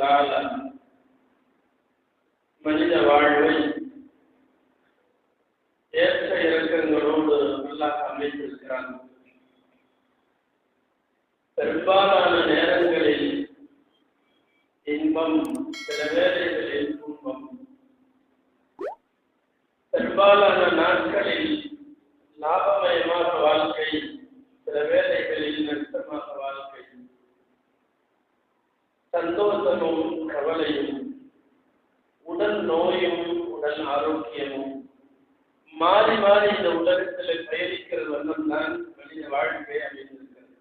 தாலா. மனித வாழ்வை ஏற்ற இறக்கங்களோடு நல்லா அமைத்திருக்கிறான். பெரும்பாலான நேரங்களில் இன்பம் சில வேலைகளில் துன்பம். பெரும்பாலான நாட்களில் லாபமயம் வாழ்க்கை சில வேளைகளில் நஷ்டமாக வாழ்க்கை சந்தோஷமும் கவலையும் உடல் நோயும் உடல் ஆரோக்கியமும். மாறி மாறி இந்த உலகத்தில் பயணிக்கிற வண்ணம் தான் மனித வாழ்க்கை அமைந்திருக்கிறது.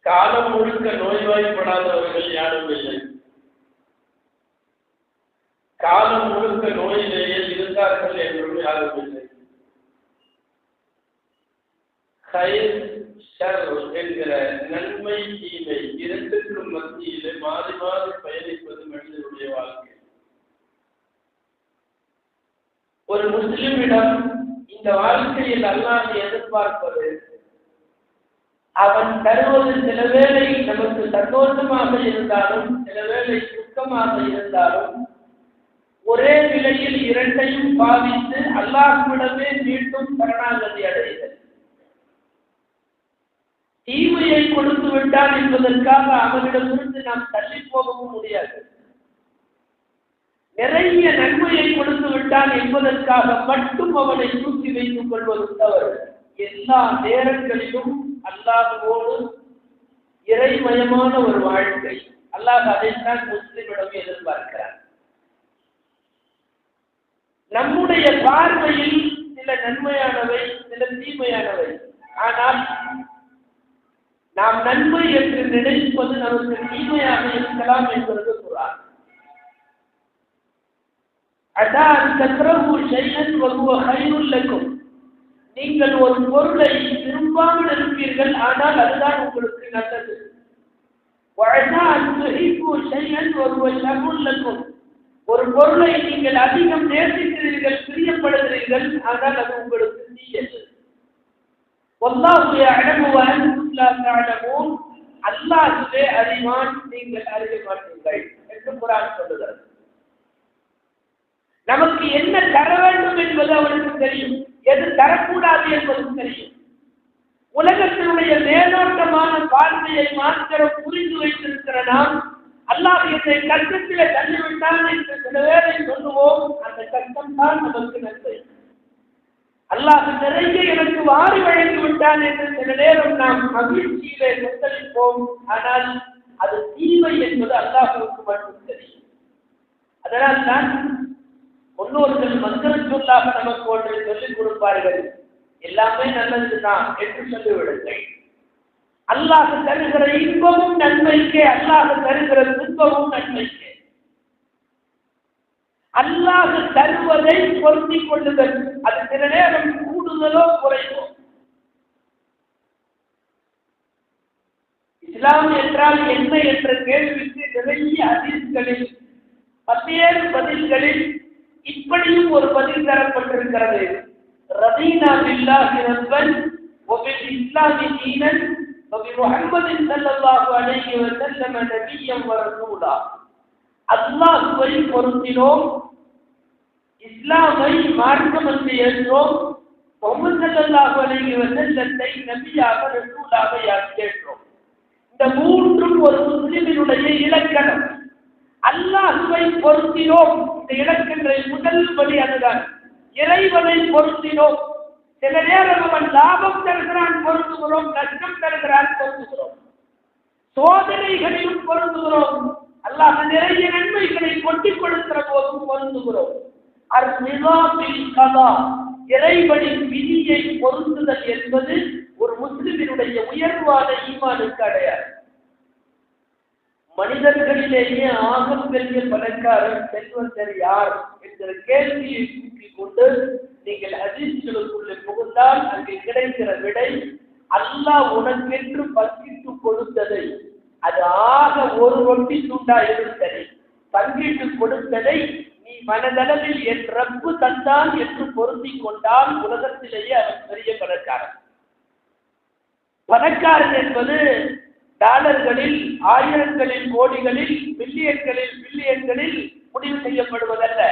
காலம் முழுக்க நோய்வாய்ப்படாதவர்கள் யாரும் இல்லை. காலம் முழுக்க நோயிலேயே இருந்தார்கள் என்றும் யாரும் இல்லை. ஷர் என்கிற நன்மை தீமை இரண்டுக்கும் மத்தியிலே மாறி மாறி பயணிப்பது மனிதனுடைய வாழ்க்கை. ஒரு முஸ்லிமிடம் இந்த வாழ்க்கையில் அல்லாஹ் எதிர்பார்ப்பது அவன் தருவது சில வேளை நமக்கு சந்தோஷமாக இருந்தாலும் சில வேளை துக்கமாக இருந்தாலும் ஒரே நிலையில் இரண்டையும் பாதித்து அல்லாஹ்விடமே மீண்டும் சரணாகதி அடைதல். தீமையை கொடுத்து விட்டான் என்பதற்காக அவனிடமிருந்து நாம் தள்ளி போகவும் முடியாது. நிறைய நன்மையை கொடுத்து விட்டான் என்பதற்காக மட்டும் அவனை தூக்கி வைத்துக் கொள்வது தவறு. எல்லா நேரங்களிலும் அல்லாதவோடு இறைமயமான ஒரு வாழ்க்கை. அல்லாஹ் அதைத்தான் முஸ்லிமிடம் எதிர்பார்க்கிறார் நம்முடைய பார்வையில் சில நன்மையானவை சில தீமையானவை. ஆனால் நாம் நன்மை என்று நினைப்பது நமக்கு தீமையாக இருக்கலாம் என்பது குரான். அதான் தக்ரவு ஷையன் வகுவ ஹைருல்லக்கும் நீங்கள் ஒரு பொருளை விரும்பாமல் இருப்பீர்கள் ஆனால் அதுதான் உங்களுக்கு நல்லது. ஒரு பொருளை நீங்கள் அதிகம் நேசிக்கிறீர்கள் பிரியப்படுகிறீர்கள் ஆனால் அது உங்களுக்கு தீயது. ஒல்லாவுடைய அடங்குவான் تعلمون அல்லாஹ்வே அறிவான் நீங்கள் அறிய மாட்டீர்கள் என்று குரான் சொல்லுகிறது நமக்கு என்ன தர வேண்டும் என்பது அவனுக்கு தெரியும் எது தரக்கூடாது என்பதும் தெரியும் உலகத்தினுடைய மேலோட்டமான பார்வையை மாத்திரம் புரிந்து வைத்திருக்கிற நாம் அல்லாஹ் என்னை கஷ்டத்திலே தள்ளிவிட்டான் என்று சில பேரை சொல்லுவோம் அந்த கஷ்டம் தான் நமக்கு நன்மை அல்லாஹ் நிறைய எனக்கு வாரி வழங்கி விட்டான் என்று சில நேரம் நாம் மகிழ்ச்சியிலே கொந்தளிப்போம். ஆனால் அது தீமை என்பது அல்லாஹுக்கு மட்டும் தெரியும். அதனால் தான் முன்னோர்கள் மந்திர சொல்லாக நமக்கு ஒன்றை சொல்லிக் கொடுப்பார்கள். எல்லாமே நல்லதுதான் என்று சொல்லிவிடுங்கள். அல்லாஹ் தருகிற இன்பமும் நன்மைக்கே அல்லாஹ் தருகிற துன்பமும் நன்மைக்கே. அல்லாஹ் தருவதை பொருந்திக் கொள்ளுதல். அது சில நேரம் கூடுதலோ குறைவோ. இஸ்லாம் என்றால் என்ன என்ற கேள்விக்கு நிறைய அதிர்களில் பல்வேறு பதில்களில் இப்படியும் ஒரு பதில் தரப்பட்டிருக்கிறது. ரதீனா பில்லாஹி ரப்பன் ஒபில் இஸ்லாமி தீனன் ஒபி முகமது சல்லல்லாஹு அலைஹி வஸல்லம் நபியம் வரசூலா அல்லாஹுவை பொருத்தினோம் இஸ்லாமை மார்க்கம் என்று ஏற்றோம். முகமது சல்லாஹு அலைஹி வஸல்லத்தை நபியாக ரசூலாக ஏற்றோம் இந்த மூன்றும் ஒரு முஸ்லிமினுடைய இலக்கணம். அல்லாஹுவை பொருத்தினோம் இந்த இலக்கங்களை முதல் படி அதுதான். இறைவனை பொருத்தினோம் சில நேரம் அவன் லாபம் தருகிறான் பொருந்துகிறோம் நஷ்டம் தருகிறான் பொருந்துகிறோம். சோதனைகளையும் பொருந்துகிறோம். அல்லாஹ் நிறைய நன்மைகளை கொட்டிக் கொடுக்கிற போதும் பொருந்துகிறோம். கதா இறைவனின் விதியை பொருந்துதல் என்பது ஒரு முஸ்லிமினுடைய உயர்வான ஈமானுக்கு அடையாது மனிதர்களிலேயே ஆகம் பெரிய பணக்காரர் செல்வந்தர் யார் என்கிற கேள்வியை தூக்கிக் கொண்டு நீங்கள் அதிர்ச்சிகளுக்குள்ளே புகுந்தால் அங்கே கிடைக்கிற விடை அல்லாஹ் உனக்கென்று பங்கிட்டு கொடுத்ததை அது ஆக ஒரு ரொட்டி துண்டா இருந்ததை பங்கிட்டு கொடுத்ததை நீ மனதளவில் என் ரப்பு தந்தான் என்று பொருந்தி கொண்டால் உலகத்திலேயே அவன் பெரிய பணக்காரன். பணக்காரன் என்பது டாலர்களில் ஆயிரங்களில் கோடிகளில் மில்லியன்களில் பில்லியன்களில் முடிவு செய்யப்படுவதல்ல.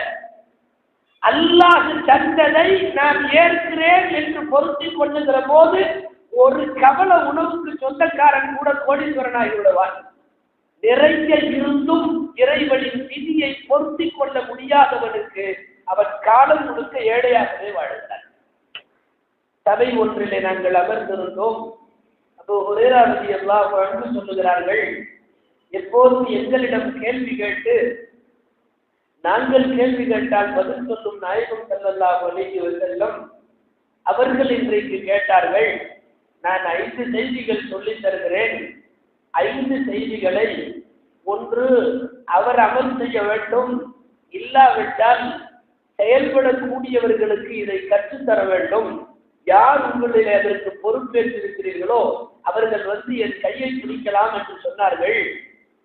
அல்லாஹ் தந்ததை நான் ஏற்கிறேன் என்று பொருத்திக் கொள்ளுகிற போது ஒரு கவல உணவுக்கு சொந்தக்காரன் கூட கோடீஸ்வரனாகி விடுவான். நிறைய இருந்தும் இறைவனின் விதியை பொருத்திக் கொள்ள முடியாதவனுக்கு அவன் காலம் முழுக்க ஏழையாகவே வாழ்ந்தார் சபை ஒன்றிலே நாங்கள் அமர்ந்திருந்தோம். அப்போ ஒரே ரதி எல்லாம் அன்பு சொல்லுகிறார்கள் எப்போதும் எங்களிடம் கேள்வி கேட்டு நாங்கள் கேள்வி கேட்டால் பதில் சொல்லும் நாயகம் செல்லல்லாஹு அலைஹி அவர்கள் இன்றைக்கு கேட்டார்கள் நான் ஐந்து செய்திகள் சொல்லித் தருகிறேன். ஐந்து செய்திகளை ஒன்று அவர் அமல் செய்ய வேண்டும். இல்லாவிட்டால் செயல்படக்கூடியவர்களுக்கு இதை கற்றுத்தர வேண்டும். யார் உங்களில் அதற்கு பொறுப்பேற்றிருக்கிறீர்களோ அவர்கள் வந்து என் கையை பிடிக்கலாம் என்று சொன்னார்கள்.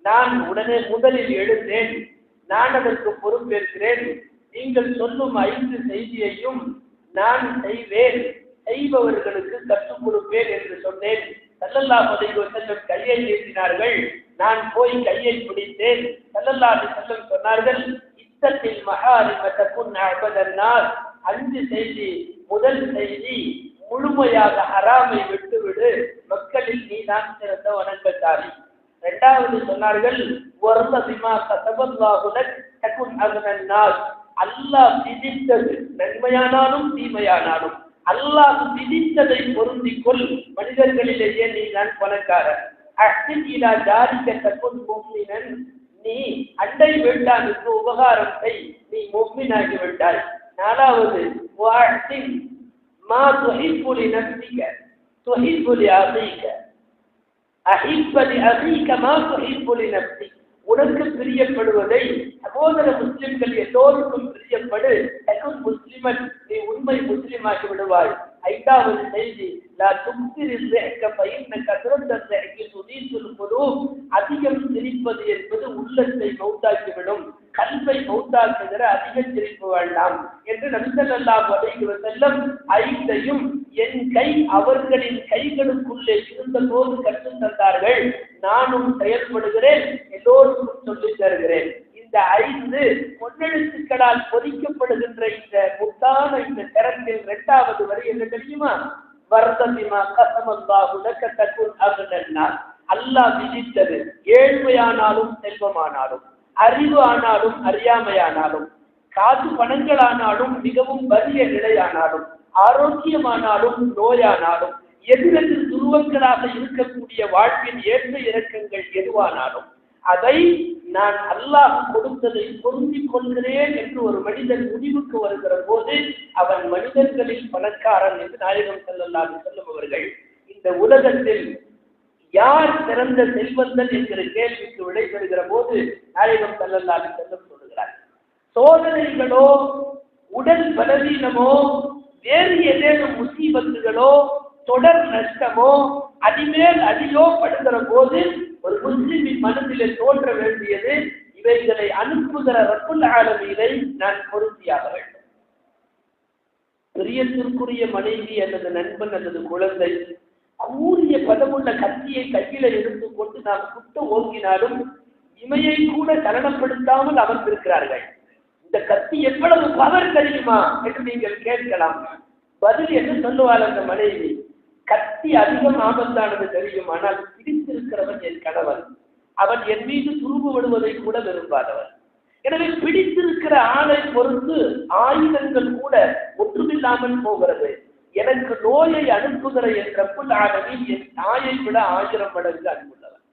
நான் உடனே முதலில் எழுந்தேன். நான் அதற்கு பொறுப்பேற்கிறேன். நீங்கள் சொல்லும் ஐந்து செய்தியையும் நான் செய்வேன். செய்பவர்களுக்கு கற்றுக் கொடுப்பேன் என்று சொன்னேன். சல்லல்லா பதவி செல்லும் கையை நீட்டினார்கள். நான் போய் கையை பிடித்தேன். சல்லல்லா செல்லும் சொன்னார்கள் இத்தத்தில் மகாரிமத்தக்கும் அபதன்னால் அஞ்சு செய்தி முதல் செய்தி முழுமையாக அறாமை விட்டுவிடு. மக்களில் நீ தான் சிறந்த வணங்கத்தாரி. இரண்டாவது சொன்னார்கள் ஒர்ல பிமா கசபல்லாஹுடன் தக்குன் அகனன்னால் அல்லாஹ் விதித்தது நன்மையானாலும் தீமையானாலும். அல்லாஹ் விதித்ததை பொருந்திக் கொள் மனிதர்களிலேயே நீ நான் பணக்காரன் அஹ்சின் ஜாரிக்க முஃமினன் நீ அண்டை வீட்டானுக்கு உபகாரம் செய். நீ முஃமினாகி விட்டாய். நாலாவது வாஹ்சின் மா துஹிப்பு நம்பிக்க துஹிப்பு லிஅகீக அஹிப்பலி அகீக மா துஹிப்பு நம்பிக்க உனக்கு பிரியப்படுவதை சகோதர முஸ்லிம்கள் எல்லோருக்கும் பிரியப்படு. முஸ்லிமன் நீ உண்மை முஸ்லிமாகி விடுவாய். ஐந்தாவது செய்தி லா தும்சிரி சிஹ்க பயின்ன கசரத்த சிஹ்கி சுதீசுல் குலூப். அதிகம் சிரிப்பது என்பது உள்ளத்தை மௌத்தாக்கிவிடும். கல்வை மௌத்தாக்குகிற அதிக சிரிப்பு வேண்டாம் என்று நபிசல்லாஹு அலைஹி வஸல்லம் ஐந்தையும் என் கை அவர்களின் கைகளுக்குள்ளே இருந்த போது கற்றுத் தந்தார்கள். நானும் செயல்படுகிறேன். எல்லோருக்கும் சொல்லித் தருகிறேன். இந்த ஐந்து பொன்னெழுத்துக்களால் பொதிக்கப்படுகின்ற இந்த முத்தான இந்த திறத்தில் இரண்டாவது வரி என்ன தெரியுமா? வர்தபிமா கசமல்லாஹு லக்க தக்குன் அல்லாஹ் விதித்தது ஏழ்மையானாலும் செல்வமானாலும் அறிவு ஆனாலும் அறியாமையானாலும் காசு பணங்களானாலும் மிகவும் வலிய நிலையானாலும் ஆரோக்கியமானாலும் நோயானாலும் எதிரெதிர் துருவங்களாக இருக்கக்கூடிய வாழ்வின் ஏற்ற இறக்கங்கள் எதுவானாலும் அதை நான் அல்லாஹ் கொடுத்ததை பொருந்திக் கொள்கிறேன் என்று ஒரு மனிதன் முடிவுக்கு வருகிற போது அவன் மனிதர்களில் பணக்காரன் என்று நாயகம் செல்லல்லாது சொல்லுபவர்கள் அவர்கள் இந்த உலகத்தில் யார் சிறந்த செல்வந்தன் என்கிற கேள்விக்கு விடை பெறுகிற போது நாயகம் செல்லல்லாது செல்லும் சொல்லுகிறார். சோதனைகளோ உடல் பலவீனமோ வேறு ஏதேனும் முசீபத்துகளோ தொடர் நஷ்டமோ அடிமேல் அடியோ படுகிற போது ஒரு முஸ்லிமின் மனதிலே தோன்ற வேண்டியது இவைகளை அனுப்புகிற ரப்புல் ஆலமீனை நான் பொருத்தியாக வேண்டும். பிரியத்திற்குரிய மனைவி அல்லது நண்பன் அல்லது குழந்தை கூறிய பதமுள்ள கத்தியை கையில எடுத்துக்கொண்டு நாம் குட்ட ஓங்கினாலும் இமையை கூட சலனப்படுத்தாமல் அமர்ந்திருக்கிறார்கள். இந்த கத்தி எவ்வளவு பவர் தெரியுமா என்று நீங்கள் கேட்கலாம். பதில் என்று சொல்லுவாள் அந்த மனைவி. கத்தி அதிகம் ஆபத்தானது தெரியும் ஆனால் பிடித்திருக்கிறவன் என் கணவன். அவன் என் மீது துருவு கூட விரும்பாதவன். எனவே பிடித்திருக்கிற ஆளை பொறுத்து ஆயுதங்கள் கூட ஒன்றுமில்லாமல் போகிறது. எனக்கு நோயை அனுப்புகிற என் ரப்புல் ஆலமீன் என் தாயை விட ஆயிரம் மடங்கு அன்புள்ளவன்.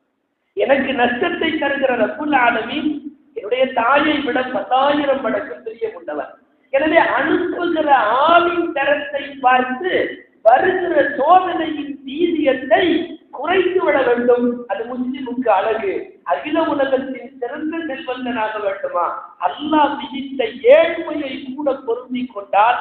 எனக்கு நஷ்டத்தை தருகிற ரப்புல் ஆலமீன் என்னுடைய தாயை விட பத்தாயிரம் மடங்கு பிரியமுள்ளவன். எனவே அனுப்புகிற ஆளின் தரத்தை பார்த்து வருகிற சோதனையின் தீரியத்தை குறைத்து விட வேண்டும். அது முஸ்லிமுக்கு அழகு. அகில உலகத்தின் சிறந்த செல்வந்தனாக வேண்டுமா? அல்லாஹ் விதித்த ஏழ்மையை கூட பொருந்திக் கொண்டால்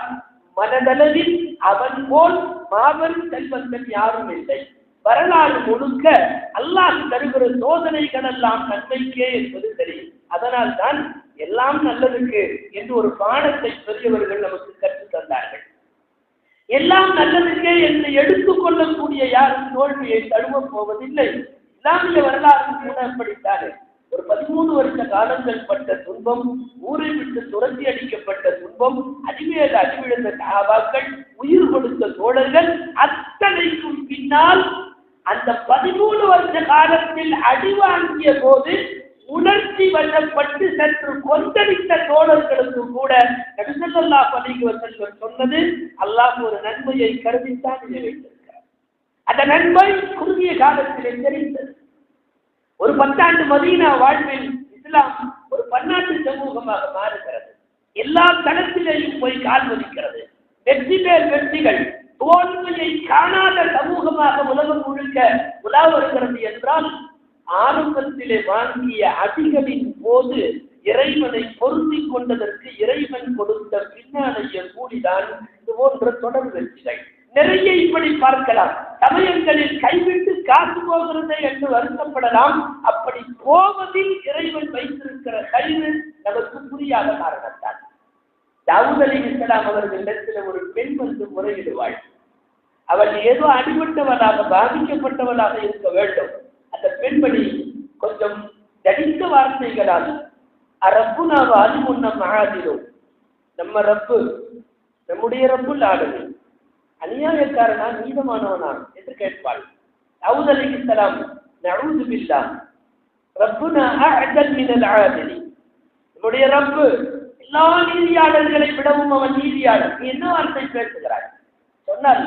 மனதளவில் அவன் போல் மாபெரும் செல்வந்தன் யாரும் இல்லை. வரலாறு முழுக்க அல்லாஹ் தருகிற சோதனைகள் எல்லாம் நன்மைக்கே என்பது தெரியும். அதனால் தான் எல்லாம் நல்லதுக்கு என்று ஒரு பாடத்தை பெரியவர்கள் நமக்கு கற்றுத் தந்தார்கள். எல்லாம் நல்லதுக்கே என்று எடுத்துக்கொள்ளக்கூடிய யாரும் தோல்வியை தழுவப் போவதில்லை. இஸ்லாமிய வரலாறு கூட அப்படித்தானே? ஒரு பதிமூணு வருஷ காலங்கள் பட்ட துன்பம் ஊரை விட்டு துரத்தி அடிக்கப்பட்ட துன்பம் அடிமையில் அடிவிழுந்த சகாபாக்கள் உயிர் கொடுத்த தோழர்கள் அத்தனைக்கும் பின்னால் அந்த பதிமூணு வருஷ காலத்தில் அடி வாங்கிய போது உணர்ச்சி வசப்பட்டு சற்று கொந்தளித்த தோழர்களுக்கு கூட நபிசல்லா பதிவு வசல்கள் சொன்னது அல்லாஹ் ஒரு நன்மையை கருதித்தான் நிறைவேற்றிருக்கிறார் அந்த நன்மை குறுகிய காலத்திலே தெரிந்தது. ஒரு பத்தாண்டு மதீனா வாழ்வில் இஸ்லாம் ஒரு பன்னாட்டு சமூகமாக மாறுகிறது. எல்லா தளத்திலேயும் போய் கால் வதிக்கிறது வெற்றி மேல் வெற்றிகள் தோல்வியை காணாத சமூகமாக உலகம் முழுக்க உலா வருகிறது என்றால் ஆரம்பத்திலே வாங்கிய அடிகளின் போது இறைவனை பொருந்தி கொண்டதற்கு இறைவன் கொடுத்த பின்னாடைய கூடிதான் இது போன்ற தொடர் வெற்றிகள். நிறைய இப்படி பார்க்கலாம். சமயங்களில் கைவிட்டு காசு போகிறது என்று வருத்தப்படலாம். அப்படி போவதில் இறைவன் வைத்திருக்கிற கயிறு நமக்கு புரியாத காரணத்தால் தாவூத் அலி இஸ்லாம் அவர்களிடத்தில் ஒரு பெண் வந்து முறையிடுவாள். அவள் ஏதோ அடிபட்டவளாக பாதிக்கப்பட்டவளாக இருக்க வேண்டும். அந்த பெண்மணி கொஞ்சம் தடித்த வார்த்தைகளால் அரப்பு நாம் அது முன்னம் ஆதிரும் நம்ம ரப்பு நம்முடைய ரப்பு ஆடுது அநியாயக்காரனா நீதமானவனா என்று கேட்பாள். தாவூத் அலி இஸ்லாம் நழுது பில்லா ரப்புனா அஜல் மினல் ஆதிரி நம்முடைய ரப்பு எல்லா நீதியாளர்களை விடவும் அவன் நீதியாளர் நீ என்ன வார்த்தை பேசுகிறாய்? சொன்னால்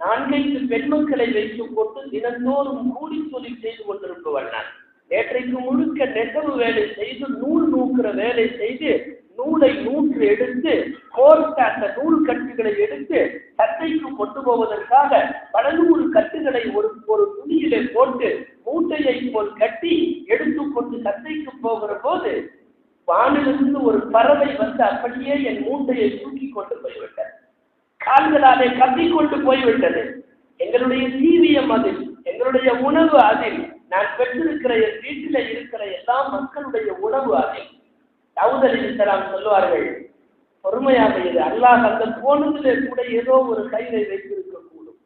நான்கைந்து பெண்மக்களை வைத்துக் கொண்டு தினந்தோறும் கூலி தொழில் செய்து கொண்டிருப்பவன் நான் நேற்றைக்கு முழுக்க நெசவு வேலை செய்து நூல் நூக்கிற வேலை செய்து நூலை நூற்று எடுத்து கோர்த்த அந்த நூல் கட்டுகளை எடுத்து சட்டைக்கு கொண்டு போவதற்காக பல நூறு கட்டுகளை ஒரு ஒரு துணியிலே போட்டு மூட்டையை போல் கட்டி எடுத்துக்கொண்டு சட்டைக்கு போகிற போது வானிலிருந்து ஒரு பறவை வந்து அப்படியே என் மூட்டையை தூக்கி கொண்டு போய்விட்டது. கால்களாலே கத்திக்கொண்டு போய்விட்டது. எங்களுடைய ஜீவியம் அதில் எங்களுடைய உணவு அதில் நான் பெற்றிருக்கிற என் வீட்டில் இருக்கிற எல்லா மக்களுடைய உணவு அதில். தாவூத் அலி இஸ்லாம் சொல்லுவார்கள் பொறுமையாக இது அல்லாஹ் அந்த போனதிலே கூட ஏதோ ஒரு கையை வைத்திருக்க கூடும்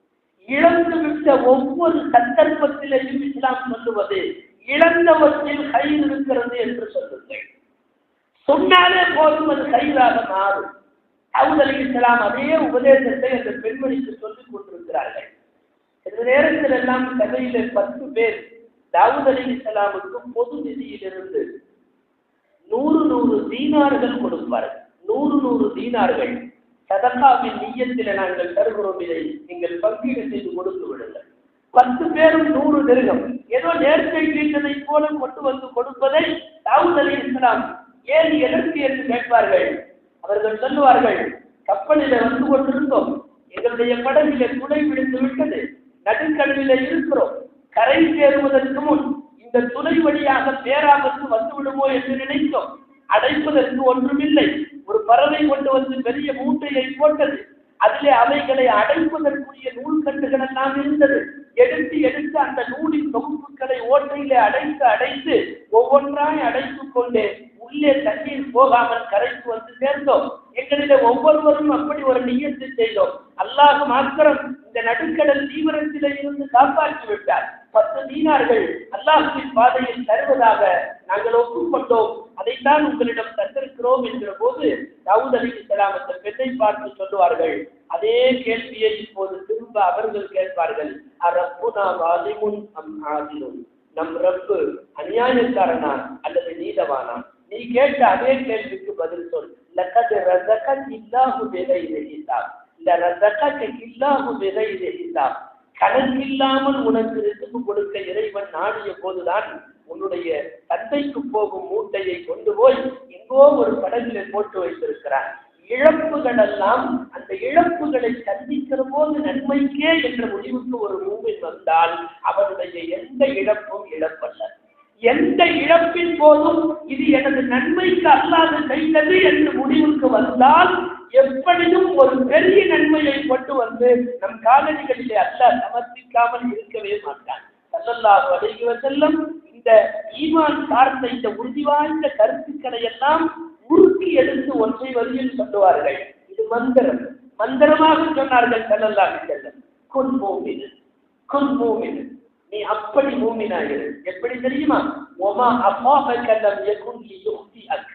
இழந்து விட்ட ஒவ்வொரு சந்தர்ப்பத்திலையும் இஸ்லாம் சொல்லுவது இழந்தவற்றில் கை இருக்கிறது என்று சொல்லுங்கள். சொன்னாலே போதும் அது கைதாக மாறும். அவங்க அலி அதே உபதேசத்தை அந்த பெண்மணிக்கு சொல்லிக் கொண்டிருக்கிறார்கள். இந்த நேரத்தில் எல்லாம் கதையில பத்து பேர் தாவூத் அலி இஸ்லாமுக்கு பொது நிதியிலிருந்து நூறு நூறு தீனார்கள் கொடுப்பார்கள். நூறு நூறு தீனார்கள். சதகாவின் நீயத்தில் நாங்கள் தருகிறோம். இதை நீங்கள் பங்கீடு செய்து கொடுத்து விடுங்கள். பத்து பேரும் நூறு நெருகம் ஏதோ நேர்த்தை தீர்த்ததை போல கொண்டு வந்து கொடுப்பதை தாவூத் அலி இஸ்லாம் ஏன் எதற்கு என்று கேட்பார்கள்? அவர்கள் சொல்லுவார்கள் கப்பலில வந்து கொண்டிருந்தோம். எங்களுடைய படகில துணை விழுந்து விட்டது. நடுக்கடலில இருக்கிறோம். கரை சேருவதற்கு முன் இந்த துணை வழியாக பேராபத்து வந்து விடுமோ என்று நினைத்தோம். அடைப்பதற்கு ஒன்றுமில்லை. ஒரு பறவை கொண்டு வந்து பெரிய மூட்டையை போட்டது. அதிலே அவைகளை அடைப்பதற்குரிய நூல்கட்டுகள் எல்லாம் இருந்தது. எடுத்து எடுத்து அந்த நூலின் தொகுப்புகளை ஓட்டையிலே அடைத்து அடைத்து ஒவ்வொன்றாய் அடைத்துக் கொண்டே உள்ளே தண்ணீர் போகாமல் கரைக்கு வந்து சேர்ந்தோம். எங்களிடம் ஒவ்வொருவரும் அப்படி ஒரு நியத்து செய்தோம். அல்லாஹ் மாத்திரம் இந்த நடுக்கடல் தீவிரத்திலே இருந்து காப்பாற்றி விட்டார். பத்து தீனார்கள் அல்லாஹின் பாதையில் தருவதாக நாங்கள் ஒப்புக்கொண்டோம். அதைத்தான் உங்களிடம் தந்திருக்கிறோம் என்கிற போது தாவூத் அலி இஸ்லாம் அந்த பெண்ணை பார்த்து சொல்லுவார்கள். அதே கேள்வியை இப்போது திரும்ப அவர்கள் கேட்பார்கள். அரப்புனா வாலிமுன் அம் ஆதிலும்? நம் ரப்பு அநியாயக்காரனா அல்லது நீதவானா? நீ கேட்ட அதே கேள்விக்கு பதில் சொல். லக்கது ரசகத் இல்லாஹு பிகைரி ரஹிதாம் இந்த ரசகத் இல்லாஹு பிகைரி கடன் கணக்கில்லாமல் உனக்கு ரிசுக்கு கொடுக்க இறைவன் நாடிய போதுதான் உன்னுடைய தந்தைக்கு போகும் மூட்டையை கொண்டு போய் எங்கோ ஒரு படகிலே போட்டு வைத்திருக்கிறான். இழப்புகள் எல்லாம் அந்த இழப்புகளை சந்திக்கிற போது நன்மைக்கே என்ற முடிவுக்கு ஒரு மூவின் வந்தால் அவனுடைய எந்த இழப்பும் இழப்பல்ல. எந்த இழப்பின் போதும் இது எனது நன்மைக்கு அல்லாது செய்தது என்று முடிவுக்கு வந்தால் எப்படியும் ஒரு பெரிய நன்மையை கொண்டு வந்து நம் காலடிகளிலே அல்ல சமர்ப்பிக்காமல் இருக்கவே மாட்டான். சல்லல்லாஹு அலைஹி வஸல்லம் இந்த ஈமான் சார்ந்த இந்த உறுதி வாய்ந்த கருத்துக்களை எல்லாம் உருக்கி எடுத்து ஒன்றை வரியில் சொல்லுவார்கள். இது மந்திரம். மந்திரமாக சொன்னார்கள் சல்லல்லாஹு அலைஹி வஸல்லம். குன் மூமின். குன் மூமின். நீ அப்படி மூமினாயிரு. எப்படி தெரியுமா? ஒமா அப்பாவை கல்லம் எக்கும் யுக்தி அக்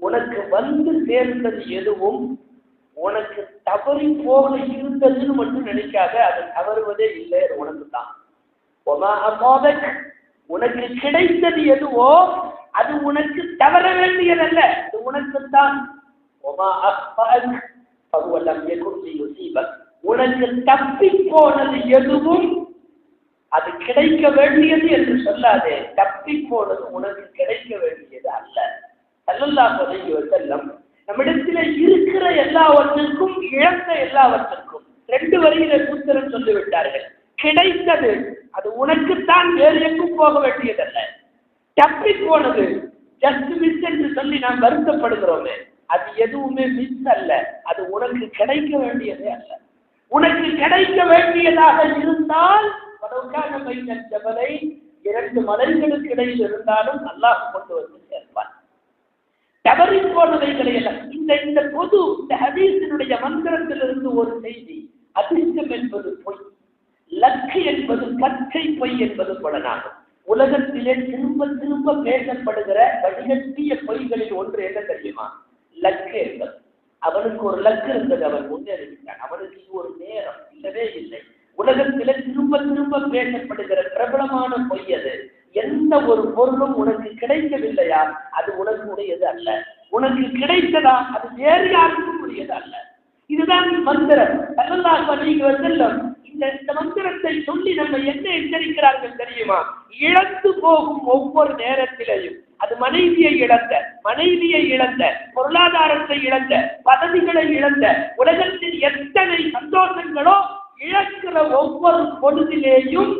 உனக்கு வந்து சேர்ந்தது எதுவும் உனக்கு தவறி போக இருந்ததுன்னு மட்டும் நினைக்காத அது தவறுவதே இல்லை அது உனக்கு தான். ஒமா அப்பாவக் உனக்கு கிடைத்தது எதுவோ அது உனக்கு தவற வேண்டியதல்ல அது உனக்குத்தான் ஒமா அப்பாக் பகுவலம் எக்கும் லியுசீபக் உனக்கு தப்பி போனது எதுவும் அது கிடைக்க வேண்டியது என்று சொல்லாதே. தப்பி போனது உனக்கு கிடைக்க வேண்டியது அல்ல. சல்லல்லாஹு பதவி செல்லம் நம்மிடத்தில் இருக்கிற எல்லாவற்றுக்கும் இழந்த எல்லாவற்றுக்கும் ரெண்டு வரியில சூத்திரம் சொல்லிவிட்டார்கள். கிடைத்தது அது உனக்குத்தான் வேறு எங்கும் போக வேண்டியதல்ல. தப்பி போனது ஜஸ்ட் மிஸ் என்று சொல்லி நாம் வருத்தப்படுகிறோமே. அது எதுவுமே மிஸ் அல்ல. அது உனக்கு கிடைக்க வேண்டியதே அல்ல. உனக்கு கிடைக்க வேண்டியதாக பலவுக்கான ஜபலை இரண்டு மலர்களுக்கு இடையில் இருந்தாலும் அல்லாஹ் கொண்டு வந்து சேர்ப்பான். தவறி போனவைகளை எல்லாம் இந்த இந்த பொது இந்த ஹதீஸினுடைய மந்திரத்திலிருந்து ஒரு செய்தி அதிர்ஷ்டம் என்பது பொய் லக்கு என்பது பச்சை பொய் என்பது பலனாகும். உலகத்திலே திரும்ப திரும்ப பேசப்படுகிற வடிகட்டிய பொய்களில் ஒன்று என்ன தெரியுமா? லக்கு என்பது. அவனுக்கு ஒரு லக்கு இருந்தது அவன் முன்னேறிவிட்டான். அவனுக்கு இது ஒரு நேரம் இல்லவே இல்லை. உலகத்தில திரும்ப திரும்ப பேசப்படுகிற பிரபலமான பொய் அது. எந்த ஒரு பொருளும் உனக்கு கிடைக்கவில்லையா? அது உனக்கு உடையது அல்ல. உனக்கு கிடைத்ததா? அது வேறு யாருக்கும் உரியது அல்ல. இதுதான் மந்திரம். சல்லல்லாஹு அலைஹி வஸல்லம் இந்த இந்த மந்திரத்தை சொல்லி நம்ம என்ன எச்சரிக்கிறார்கள் தெரியுமா? இழந்து போகும் ஒவ்வொரு நேரத்திலையும். அது மனைவியை இழந்த மனைவியை இழந்த பொருளாதாரத்தை இழந்த பதவிகளை இழந்த உலகத்தில் எத்தனை சந்தோஷங்களோ இழக்கிற ஒவ்வொரு பொழுதிலேயும்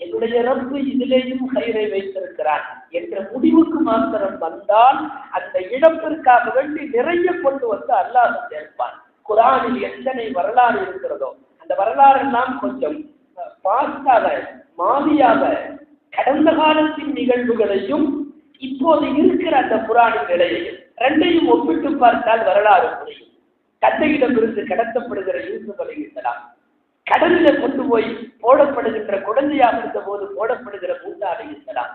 என்னுடைய ரப்பு இதிலேயும் கயிறை வைத்திருக்கிறார் என்ற முடிவுக்கு மாத்திரம் வந்தால் அந்த இழப்பிற்காக வேண்டி நிறைய கொண்டு வந்து அல்லாஹ் சேர்ப்பான். குரானில் எத்தனை வரலாறு இருக்கிறதோ அந்த வரலாறு எல்லாம் கொஞ்சம் பாஸ்டாக மாதியாக கடந்த காலத்தின் நிகழ்வுகளையும் இப்போது இருக்கிற அந்த புராண நிலையையும் ரெண்டையும் ஒப்பிட்டு பார்த்தால் வரலாறு புரியும். தந்தையிடமிருந்து கடத்தப்படுகிற யூசுப் அலைஹிஸ்ஸலாம் கடல்ல கொண்டு போய் போடப்படுகின்ற குழந்தையாக இருந்த போது போடப்படுகிற மூசா அலைஹிஸ்ஸலாம்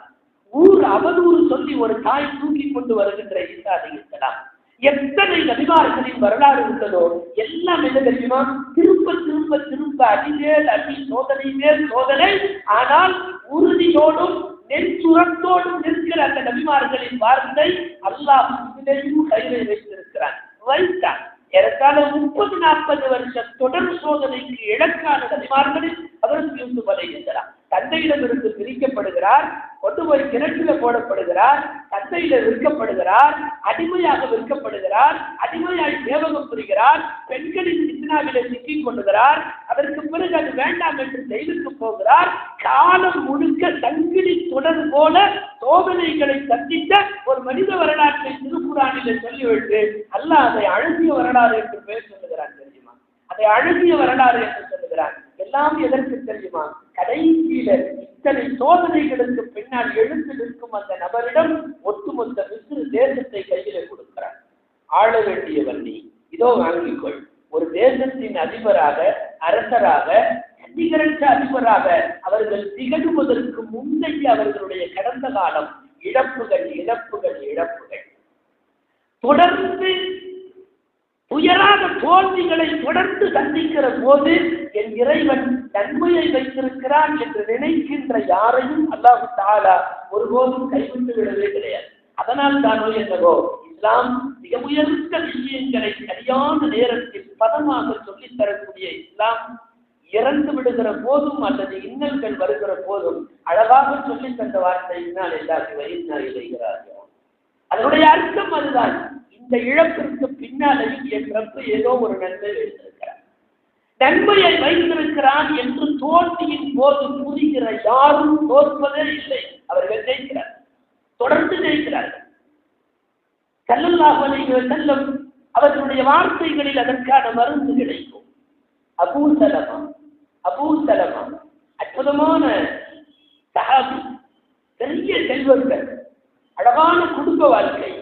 ஊர் அவதூறு சொல்லி ஒரு தாய் தூக்கி கொண்டு வருகின்ற ஈசா அலைஹிஸ்ஸலாம் எத்தனை நபிமார்களின் வரலாறு இருந்ததோ எல்லாம் என்ன தெரியுமா? திரும்ப திரும்ப திரும்ப அடிமேல் அடி சோதனை மேல் சோதனை. ஆனால் உறுதியோடும் நெஞ்சுரத்தோடும் நிற்கிற அந்த நபிமார்களின் வார்த்தை அல்லாஹ் இதிலேயும் கைதை வைத்திருக்கிறான். வைத்தான். ஏறத்தாழ முப்பது நாற்பது வருஷ தொடர் சோதனைக்கு இலக்கான நபிமார்களில் அவருக்கு யூசுப் அலைஹிஸ்ஸலாம் தந்தையிடமிருந்து பிரிக்கப்படுகிறார் கொண்டு போய் கிணற்றில போடப்படுகிறார் தந்தையில விற்கப்படுகிறார் அடிமையாக விற்கப்படுகிறார் அடிமையாய் சேவகம் புரிகிறார் பெண்களின் சித்தனாவில சிக்கிக் கொள்ளுகிறார் அதற்கு பிறகு அது வேண்டாம் என்று ஜெயிலுக்கு போகிறார் காலம் முழுக்க சங்கிலி தொடர் போல சோதனைகளை சந்தித்த ஒரு மனித வரலாற்றை திருக்குறானில சொல்லிவிட்டு அல்ல அதை அழகிய வரலாறு என்று பெயர் சொல்லுகிறார் அதை அழகிய வரலாறு என்று சொல்லுகிறார் எல்லாம் எதற்கு தெரியுமா? கடைசியில இத்தனை சோதனைகளுக்கு பின்னால் எழுந்து நிற்கும் அந்த நபரிடம் ஒட்டுமொத்த மிஸ்ரு தேசத்தை கையில கொடுக்கிறார். ஆள வேண்டியவன் நீ. இதோ வாங்கிக்கொள். ஒரு தேசத்தின் அதிபராக அரசராக சண்டிகரட்ச அதிபராக அவர்கள் திகழ்வதற்கு முந்தைய அவர்களுடைய கடந்த காலம் இழப்புகள் இழப்புகள் இழப்புகள். தொடர்ந்து உயராத தோல்விகளை தொடர்ந்து சந்திக்கிற போது என் இறைவன் நன்மையை வைத்திருக்கிறான் என்று நினைக்கின்ற யாரையும் அல்லாஹு தாலா ஒருபோதும் கைவிட்டு விடவே கிடையாது. அதனால் தானோ என்னவோ இஸ்லாம் மிக உயர்ந்த விஷயங்களை சரியான நேரத்தில் பதமாக சொல்லித் தரக்கூடிய இஸ்லாம் இறந்து விடுகிற போதும் அல்லது இன்னல்கள் வருகிற போதும் அழகாக சொல்லி தந்த வார்த்தை இன்னால் எல்லாத்தையும் வைத்தார் இழைகிறார்கள் அதனுடைய அர்த்தம் அதுதான். இந்த இழப்பிற்கு பின்னாலையும் என் ரப்பு ஏதோ ஒரு நன்மை வைத்திருக்கிறார். நன்மையை வைத்திருக்கிறான் என்று தோல்வியின் போது புரிகிற யாரும் தோற்பதே இல்லை. அவர்கள் ஜெயிக்கிறார். தொடர்ந்து ஜெயிக்கிறார்கள். கல்லல்லாஹலை செல்லும் அவர்களுடைய வார்த்தைகளில் அதற்கான மருந்து கிடைக்கும். அபூ சலமா அபூ சலமா அற்புதமான சஹாபி பெரிய செல்வர்கள் அழகான குடும்ப வாழ்க்கை.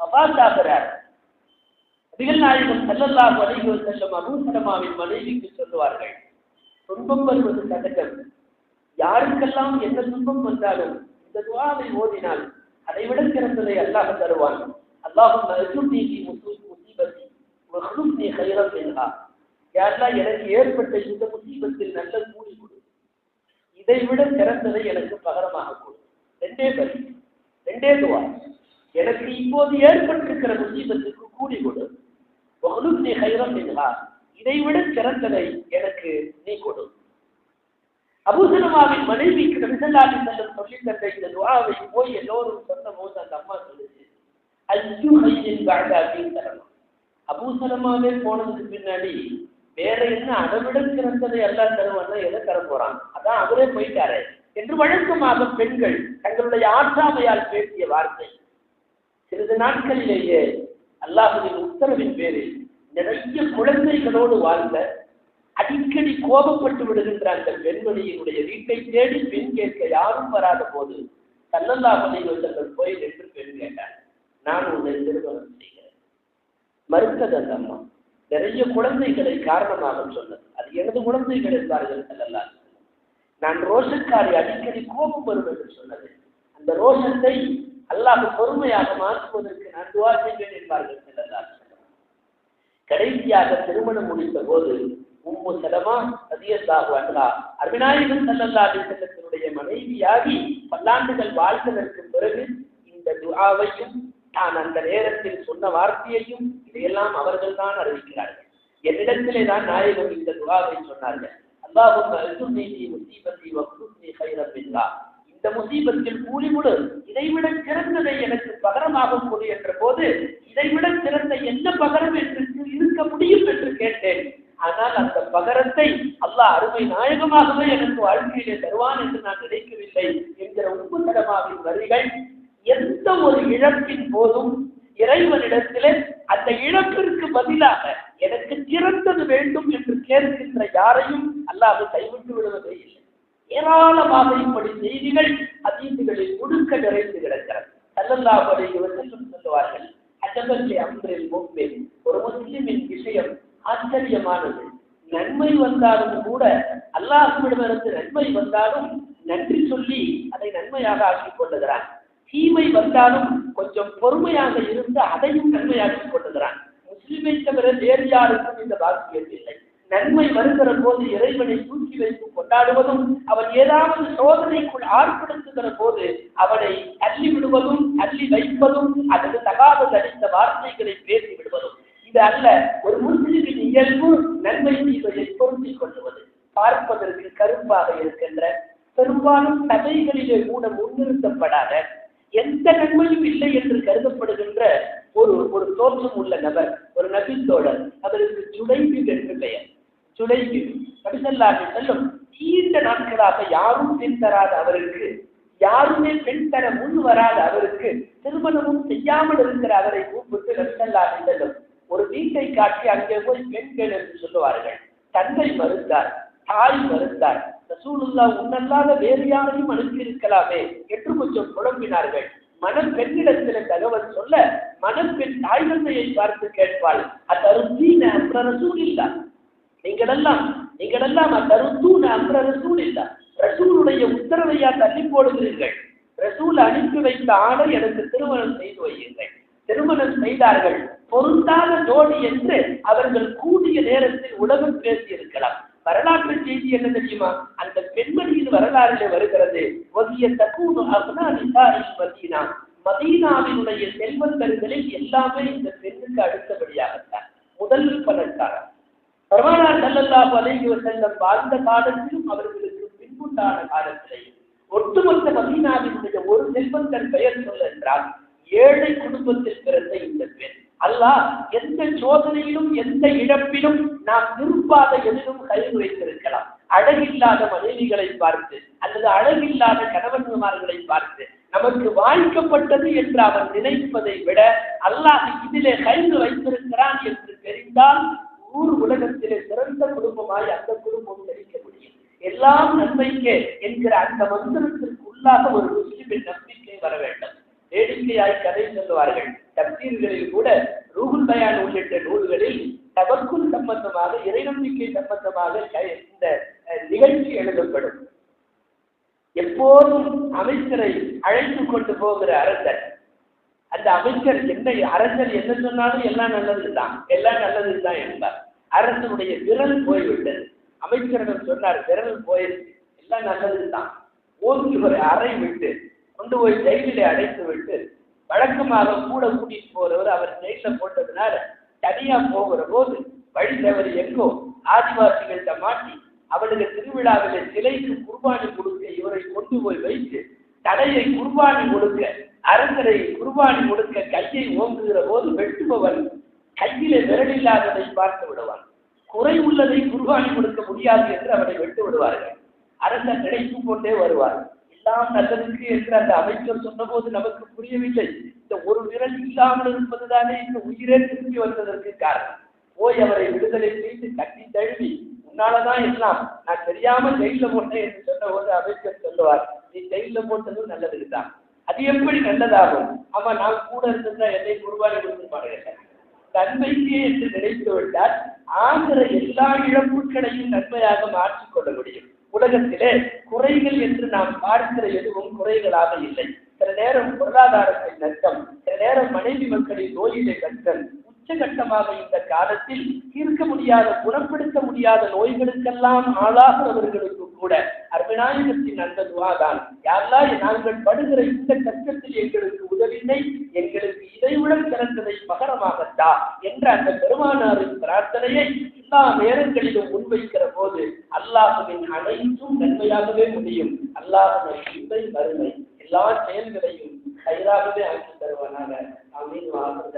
வபாத்தாகிறார் அதிகள் நாயகம் செல்லல்லா அலைஹி செல்லும் அனுசரமாவின் மனைவிக்கு சொல்லுவார்கள் துன்பம் வருவது சகஜம் யாருக்கெல்லாம் எந்த துன்பம் வந்தாலும் இந்த துவாவை ஓதினால் அதைவிட சிறந்ததை அல்லாஹ் தருவான். அல்லாஹும் அர்ஜுனி முசீபத்தி நீ கைரம் மின்ஹா. யாரெல்லாம் எனக்கு ஏற்பட்ட இந்த முசீபத்தில் நல்ல கூலி கொடு. இதை விட சிறந்ததை எனக்கு பகரமாக கொடு. ரெண்டே பதி ரெண்டே துவா. எனக்கு இப்போது ஏற்பட்டிருக்கிற முசீபத்துக்கு கூலி கொடு. வஹ்லுப்னி மின்ஹா. இதை விட சிறந்ததை எனக்கு நீ கொடு. அபூசலமாவின் மனைவிக்கு நபிசல்லாஹி செல்லம் சொல்லி தந்த இந்த துவாவை போய் எல்லோரும் சொன்ன போது அந்த அம்மா சொல்லுச்சு ஐயோ ஐயன் அப்படின்னு தரணும் அபூசலமாவே போனதுக்கு பின்னாடி வேற என்ன அதை விட சிறந்ததை எல்லாம் தருவான்னா எதை தர போறான்? அதான் அவரே போயிட்டாரே. என்று வழக்கமாக பெண்கள் தங்களுடைய ஆற்றாமையால் பேசிய வார்த்தை. சிறிது நாட்களிலேயே அல்லாஹுவின் உத்தரவின் பேரில் நிறைய குழந்தைகளோடு வாழ்ந்த அடிக்கடி கோபப்பட்டு விடுகின்ற அந்த பெண்மணியினுடைய வீட்டை தேடி பெண் கேட்க யாரும் வராத போது சல்லல்லா பள்ளிகள் போய் நின்று பெண் கேட்டார் நான் உன்னை திருமணம் செய்கிறேன். மறுத்தது அந்த அம்மா நிறைய குழந்தைகளை காரணமாக சொன்னது. அது எனது குழந்தைகள் என்பார்கள் சல்லல்லா நான் ரோஷக்காரி அடிக்கடி கோபம் வரும் என்று சொன்னது. அந்த ரோஷத்தை அல்லாஹ் பொறுமையாக மாற்றுவதற்கு நான் துவா செய்வேன் என்பார்கள் கடைசியாக திருமணம் முடித்த போது உம்மு செலமா ரதியல்லாஹு அன்ஹா அருவிநாயகன் செல்லல்லா அலைஹி மனைவியாகி பல்லாண்டுகள் வாழ்ந்ததற்கு பிறகு இந்த துஆவையும் நான் அந்த நேரத்தில் சொன்ன வார்த்தையையும் இதையெல்லாம் அவர்கள் தான் அறிவிக்கிறார்கள். என்னிடத்திலே தான் நாயகம் இந்த துஆவை சொன்னார்கள். அல்லாஹும் அல்துனி முசீபத்தி வக்துனி கைரம் மின்ஹா இந்த முசீபத்தில் கூலி கொடு இதைவிட சிறந்ததை எனக்கு பகரமாக கொடு என்ற போது இதைவிட சிறந்த என்ன பகரம் என்று இருக்க முடியும் என்று கேட்டேன். ஆனால் அந்த பகரத்தை அல்லாஹ் அருமை நாயகமாகவே எனக்கு வாழ்க்கையிலே தருவான் என்று நான் நினைக்கவில்லை என்கிற உப்புத்தடமாவின் வரிகள் எந்த ஒரு இழப்பின் போதும் இறைவனிடத்திலே அந்த இழப்பிற்கு பதிலாக எனக்கு சிறந்தது வேண்டும் என்று கேட்கின்ற யாரையும் அல்லாஹ் கைவிட்டு விடுவதே இல்லை. ஏராளமாக இப்படி செய்திகள் அதீதுகளில் முழுக்க நிறைந்து கிடக்கிறது. சல்லல்லாஹு அலைஹி வஸல்லம் சொல்லுவார்கள் அஜபல்லி அம்ரில் முஃமின் ஒரு முஸ்லிமின் விஷயம் ஆச்சரியமானது. நன்மை வந்தாலும் கூட அல்லாஹுவிடமிருந்து நன்மை வந்தாலும் நன்றி சொல்லி அதை நன்மையாக ஆக்கிக் கொள்ளுகிறான். தீமை வந்தாலும் கொஞ்சம் பொறுமையாக இருந்து அதையும் நன்மையாக்கிக் கொள்ளுகிறான். முஸ்லிமை தவிர வேறு யாருக்கும் இந்த பாக்கியம் இல்லை நன்மை வருகிற போது இறைவனை தூக்கி வைத்து கொண்டாடுவதும் அவன் ஏதாவது சோதனைக்குள் ஆர்ப்படுத்துகிற போது அவனை அள்ளி விடுவதும் அள்ளி வைப்பதும் அதற்கு தகாத தடித்த வார்த்தைகளை பேசி விடுவதும். இது அல்ல ஒரு முஸ்லிமின் இயல்பு நன்மை தீமையை பொருந்திக் கொள்வது பார்ப்பதற்கு கருப்பாக இருக்கின்ற பெரும்பாலும் சபைகளிலே கூட முன்னிறுத்தப்படாத எந்த நன்மையும் இல்லை என்று கருதப்படுகின்ற ஒரு ஒரு தோற்றம் உள்ள நபர் ஒரு நபித்தோழர் அவருக்கு ஜுடைபி என்று பெயர். ஜுடைபி படிசல்லாக செல்லும் நீண்ட நாட்களாக யாரும் பின்தராத அவருக்கு யாருமே பெண் தர முன் வராத அவருக்கு திருமணமும் செய்யாமல் இருக்கிற அவரை கூப்பிட்டு நபிசல்லாக செல்லும். ஒரு வீட்டை காட்டி அங்கே போய் பெண்கள் என்று சொல்லுவார்கள். தந்தை மறுத்தார் தாய் மறுத்தார். ரசூலுல்லா உன்னல்லாத வேறு யாரையும் அனுப்பி இருக்கலாமே என்று கொஞ்சம் குழம்பினார்கள் மனம் பெண்ணிடத்தில் தகவல் சொல்ல மனப்பெண் தாய் தந்தையை பார்த்து கேட்பாள் அத்தருத்தீன அப்புற ரசூல் இல்லா நீங்களெல்லாம் நீங்களெல்லாம் அத்தருத்தூன அப்புற ரசூல் இல்ல. ரசூலுடைய உத்தரவையா தள்ளி போடுகிறீர்கள். ரசூல் அனுப்பி வைத்த ஆளை எனக்கு திருமணம் செய்து வையுங்கள். திருமணம் செய்தார்கள். பொருந்தாத ஜோடி என்று அவர்கள் கூடிய நேரத்தில் உலகம் பேசியிருக்கலாம். வரலாற்று செய்தி என்ன தெரியுமா? அந்த பெண்மணியின் வரலாறுல வருகிறது. ஒதிய தக்கூனு அப்னா மதீனா. மதீனாவினுடைய செல்வந்தர்களில் எல்லாமே இந்த பெண்ணுக்கு அடுத்தபடியாகத்தான். முதல் பணக்காரர். பெருமானா செல்லல்லாஹு அலைஹி வஸல்லம் வாழ்ந்த காலத்திலும் அவர்களுக்கு பின்புண்டான காலத்திலேயும் ஒட்டுமொத்த மதீனாவினுடைய ஒரு செல்வந்தர் பெயர் சொல்ல என்றால் ஏழை குடும்பத்தில் பிறந்த இந்த பெண். அல்லாஹ் எந்த சோதனையிலும் எந்த இழப்பிலும் நாம் விரும்பாத எதிலும் கயிறு வைத்திருக்கலாம். அழகில்லாத மனைவிகளை பார்த்து அல்லது அழகில்லாத கணவன்மார்களை பார்த்து நமக்கு வாழ்க்கப்பட்டது என்று அவன் நினைப்பதை விட அல்லாஹ் இதிலே கயிறு வைத்திருக்கிறான் என்று தெரிந்தால் ஊர் உலகத்திலே சிறந்த குடும்பமாய் அந்த குடும்பம் தெரிவிக்க முடியும் எல்லாம் நன்மைக்கே என்கிற அந்த மந்திரத்திற்கு உள்ளாக ஒரு முஸ்லிமின் நம்பிக்கை வர வேண்டும். வேடிக்கையாய் கதை சொல்லுவார்கள். தப்தீர்களில் கூட ரூகுல் பயான் உள்ளிட்ட நூல்களில் தபக்குல் சம்பந்தமாக இறைநம்பிக்கை சம்பந்தமாக இந்த நிகழ்ச்சி எழுதப்படும். எப்போதும் அமைச்சரை அழைத்து கொண்டு போகிற அரசர் அந்த அமைச்சர் என்ன அரசர் என்ன சொன்னாலும் எல்லாம் நல்லது தான் எல்லாம் நல்லது தான் என்பார். அரசனுடைய விரல் போய்விட்டது. அமைச்சர்கள் சொன்னார் விரல் போயிடுச்சு எல்லாம் நல்லது தான் ஓங்கி ஒரு அறை விட்டு கொண்டு போய் ஜெயிலை அடைத்து விட்டு வழக்கமாக கூட கூட்டிட்டு போறவர் அவர் ஜெயில போட்டதுனால தனியா போகிற போது வழி தவறு எங்கோ ஆதிவாசிகள்கிட்ட மாட்டி அவளுக்கு திருவிழாவிலே சிலைக்கு குர்பானி கொடுக்க இவரை கொண்டு போய் வைத்து தடையை குர்பானி கொடுக்க அரசரை குர்பானி கொடுக்க கையை ஓங்குகிற போது வெட்டுபவன் கையிலே விரலில்லாததை பார்த்து விடுவான். குறை உள்ளதை குருவானி கொடுக்க முடியாது என்று அவரை விட்டு விடுவார்கள். அரசர் நினைத்து கொண்டே வருவார். எல்லாம் நல்லதுக்கு என்று அந்த அமைச்சர் சொன்னபோது நமக்கு புரியவில்லை. இந்த ஒரு விரல் இல்லாமல் இருப்பதுதானே இந்த உயிரே திரும்பி வந்ததற்கு காரணம். போய் அவரை விடுதலை செய்து கட்டி தழுவி உன்னாலதான் எல்லாம். நான் தெரியாம ஜெயில போட்டேன் என்று சொன்ன போது அமைச்சர் சொல்லுவார் நீ ஜெயில போட்டதும் நல்லதுக்கு தான் அது எப்படி நல்லதாகும்? ஆமா நான் கூட இருந்திருந்தா என்னை குருவாரி கொடுத்துருப்பாங்க நன்மைக்கே என்று நினைத்து விட்டால் ஆகிற எல்லா இழப்புகளையும் நன்மையாக மாற்றிக்கொள்ள முடியும். உலகத்திலே குறைகள் என்று நாம் பார்க்கிற எதுவும் குறைகளாக இல்லை. சில நேரம் பொருளாதாரத்தின் நஷ்டம் சில நேரம் மனைவி மக்களின் நோயிலே கஷ்டம் உச்சகட்டமாக இந்த காலத்தில் தீர்க்க முடியாத குணப்படுத்த முடியாத நோய்களுக்கெல்லாம் ஆளாகிறவர்களுக்கு கூட அருமநாயகத்தின் அந்த துவாதான். யாரெல்லாம் நாங்கள் படுகிற இந்த கஷ்டத்தில் எங்களுக்கு உதவினை எங்களுக்கு இதைவிட சிறந்ததை பகரமாகத்தா என்ற அந்த பெருமானாரின் பிரார்த்தனையை எல்லா நேரங்களிலும் முன்வைக்கிற போது அல்லாஹுவின் அனைத்தும் நன்மையாகவே முடியும். அல்லாஹுவின் இன்பை வறுமை. எல்லா செயல்களையும் கைதாகவே ஆக்கி தருவானாக. அமீன் வாசல்